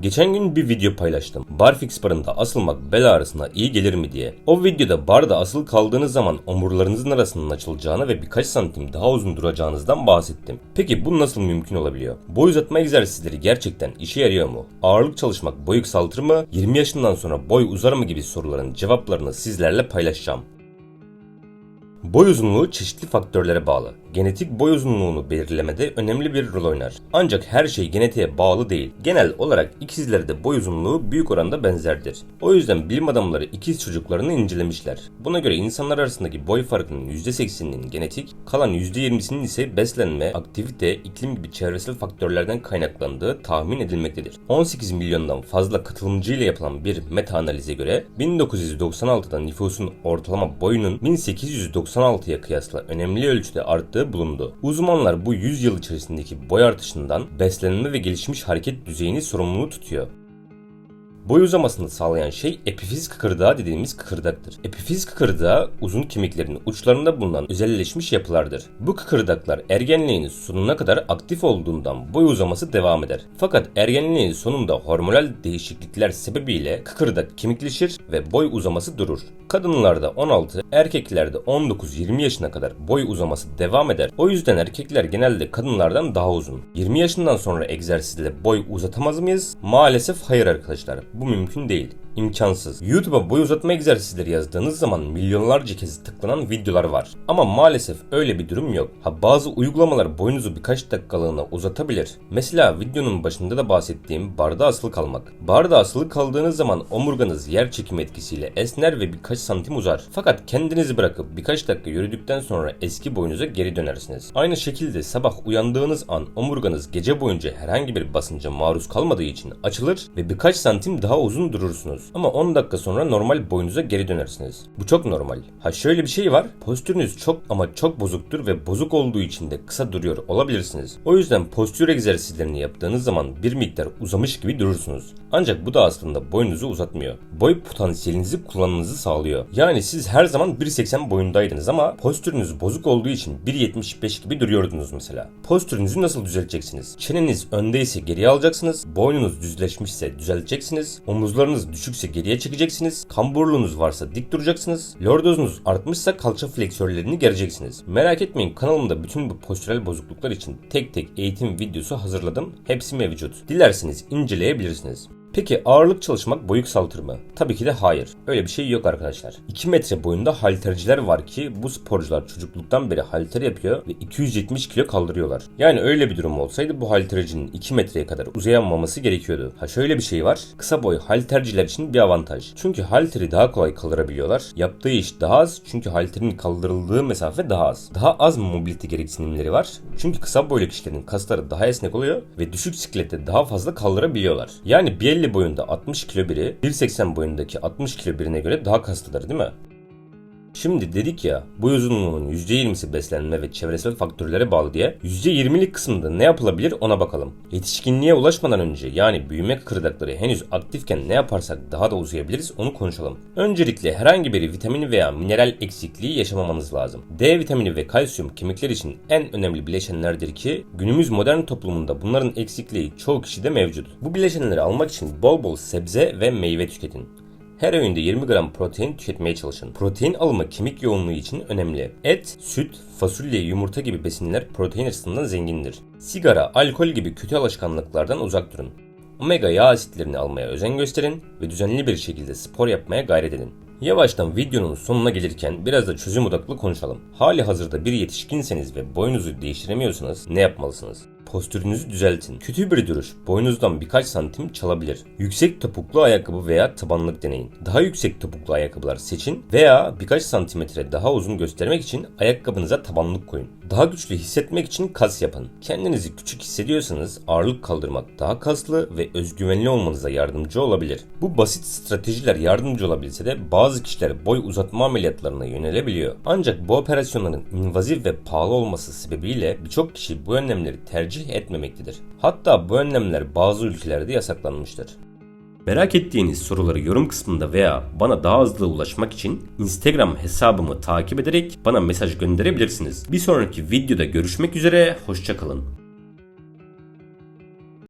Geçen gün bir video paylaştım. Barfix barında asılmak bel ağrısına iyi gelir mi diye. O videoda barda asılı kaldığınız zaman omurlarınızın arasının açılacağını ve birkaç santim daha uzun duracağınızdan bahsettim. Peki bu nasıl mümkün olabiliyor? Boy uzatma egzersizleri gerçekten işe yarıyor mu? Ağırlık çalışmak boy kısaltır mı? 20 yaşından sonra boy uzar mı gibi soruların cevaplarını sizlerle paylaşacağım. Boy uzunluğu çeşitli faktörlere bağlı. Genetik boy uzunluğunu belirlemede önemli bir rol oynar. Ancak her şey genetiğe bağlı değil. Genel olarak ikizlerde boy uzunluğu büyük oranda benzerdir. O yüzden bilim adamları ikiz çocuklarını incelemişler. Buna göre insanlar arasındaki boy farkının %80'inin genetik, kalan %20'sinin ise beslenme, aktivite, iklim gibi çevresel faktörlerden kaynaklandığı tahmin edilmektedir. 18 milyondan fazla katılımcı ile yapılan bir meta analize göre 1996'da nüfusun ortalama boyunun 1896'ya kıyasla önemli ölçüde arttığı bulundu. Uzmanlar bu 100 yıl içerisindeki boy artışından beslenme ve gelişmiş hareket düzeyini sorumlu tutuyor. Boy uzamasını sağlayan şey epifiz kıkırdağı dediğimiz kıkırdaktır. Epifiz kıkırdağı uzun kemiklerin uçlarında bulunan özelleşmiş yapılardır. Bu kıkırdaklar ergenliğin sonuna kadar aktif olduğundan boy uzaması devam eder. Fakat ergenliğin sonunda hormonal değişiklikler sebebiyle kıkırdak kemikleşir ve boy uzaması durur. Kadınlarda 16, erkeklerde 19-20 yaşına kadar boy uzaması devam eder. O yüzden erkekler genelde kadınlardan daha uzun. 20 yaşından sonra egzersizle boy uzatamaz mıyız? Maalesef hayır arkadaşlar. Bu mümkün değil. İmkansız. YouTube'a boy uzatma egzersizleri yazdığınız zaman milyonlarca kez tıklanan videolar var. Ama maalesef öyle bir durum yok. Ha bazı uygulamalar boyunuzu birkaç dakikalığına uzatabilir. Mesela videonun başında da bahsettiğim barda asılı kalmak. Barda asılı kaldığınız zaman omurganız yer çekimi etkisiyle esner ve birkaç santim uzar. Fakat kendinizi bırakıp birkaç dakika yürüdükten sonra eski boyunuza geri dönersiniz. Aynı şekilde sabah uyandığınız an omurganız gece boyunca herhangi bir basınca maruz kalmadığı için açılır ve birkaç santim daha uzun durursunuz. Ama 10 dakika sonra normal boyunuza geri dönersiniz. Bu çok normal. Ha şöyle bir şey var. Postürünüz çok ama çok bozuktur ve bozuk olduğu için de kısa duruyor olabilirsiniz. O yüzden postür egzersizlerini yaptığınız zaman bir miktar uzamış gibi durursunuz. Ancak bu da aslında boyunuzu uzatmıyor. Boy potansiyelinizi kullanmanızı sağlıyor. Yani siz her zaman 1.80 boyundaydınız ama postürünüz bozuk olduğu için 1.75 gibi duruyordunuz mesela. Postürünüzü nasıl düzelteceksiniz? Çeneniz öndeyse geriye alacaksınız. Boynunuz düzleşmişse düzelteceksiniz. Omuzlarınız düşükse geriye çekeceksiniz. Kamburluğunuz varsa dik duracaksınız. Lordozunuz artmışsa kalça fleksörlerini gereceksiniz. Merak etmeyin kanalımda bütün bu postürel bozukluklar için tek tek eğitim videosu hazırladım. Hepsi mevcut. Dilerseniz inceleyebilirsiniz. Peki ağırlık çalışmak boyu kısaltır mı? Tabii ki de hayır. Öyle bir şey yok arkadaşlar. 2 metre boyunda halterciler var ki bu sporcular çocukluktan beri halter yapıyor ve 270 kilo kaldırıyorlar. Yani öyle bir durum olsaydı bu haltercinin 2 metreye kadar uzayamaması gerekiyordu. Ha şöyle bir şey var. Kısa boy halterciler için bir avantaj. Çünkü halteri daha kolay kaldırabiliyorlar. Yaptığı iş daha az çünkü halterin kaldırıldığı mesafe daha az. Daha az mobilite gereksinimleri var. Çünkü kısa boylu kişilerin kasları daha esnek oluyor ve düşük siklette daha fazla kaldırabiliyorlar. Yani bir 1.50 boyunda 60 kilo biri 1.80 boyundaki 60 kilo birine göre daha kaslıdır değil mi? Şimdi dedik ya boy uzunluğunun %20'si beslenme ve çevresel faktörlere bağlı diye %20'lik kısmında ne yapılabilir ona bakalım. Yetişkinliğe ulaşmadan önce yani büyüme kıkırdakları henüz aktifken ne yaparsak daha da uzayabiliriz onu konuşalım. Öncelikle herhangi bir vitamin veya mineral eksikliği yaşamamanız lazım. D vitamini ve kalsiyum kemikler için en önemli bileşenlerdir ki günümüz modern toplumunda bunların eksikliği çoğu kişide mevcut. Bu bileşenleri almak için bol bol sebze ve meyve tüketin. Her öğünde 20 gram protein tüketmeye çalışın. Protein alımı kemik yoğunluğu için önemli. Et, süt, fasulye, yumurta gibi besinler protein açısından zengindir. Sigara, alkol gibi kötü alışkanlıklardan uzak durun. Omega yağ asitlerini almaya özen gösterin ve düzenli bir şekilde spor yapmaya gayret edin. Yavaştan videonun sonuna gelirken biraz da çözüm odaklı konuşalım. Hali hazırda bir yetişkinseniz ve boyunuzu değiştiremiyorsanız ne yapmalısınız? Postürünüzü düzeltin. Kötü bir duruş boynunuzdan birkaç santim çalabilir. Yüksek topuklu ayakkabı veya tabanlık deneyin. Daha yüksek topuklu ayakkabılar seçin veya birkaç santimetre daha uzun göstermek için ayakkabınıza tabanlık koyun. Daha güçlü hissetmek için kas yapın. Kendinizi küçük hissediyorsanız ağırlık kaldırmak daha kaslı ve özgüvenli olmanıza yardımcı olabilir. Bu basit stratejiler yardımcı olabilse de bazı kişiler boy uzatma ameliyatlarına yönelebiliyor. Ancak bu operasyonların invazif ve pahalı olması sebebiyle birçok kişi bu önlemleri tercih etmemektedir. Hatta bu önlemler bazı ülkelerde yasaklanmıştır. Merak ettiğiniz soruları yorum kısmında veya bana daha hızlı ulaşmak için Instagram hesabımı takip ederek bana mesaj gönderebilirsiniz. Bir sonraki videoda görüşmek üzere, hoşçakalın.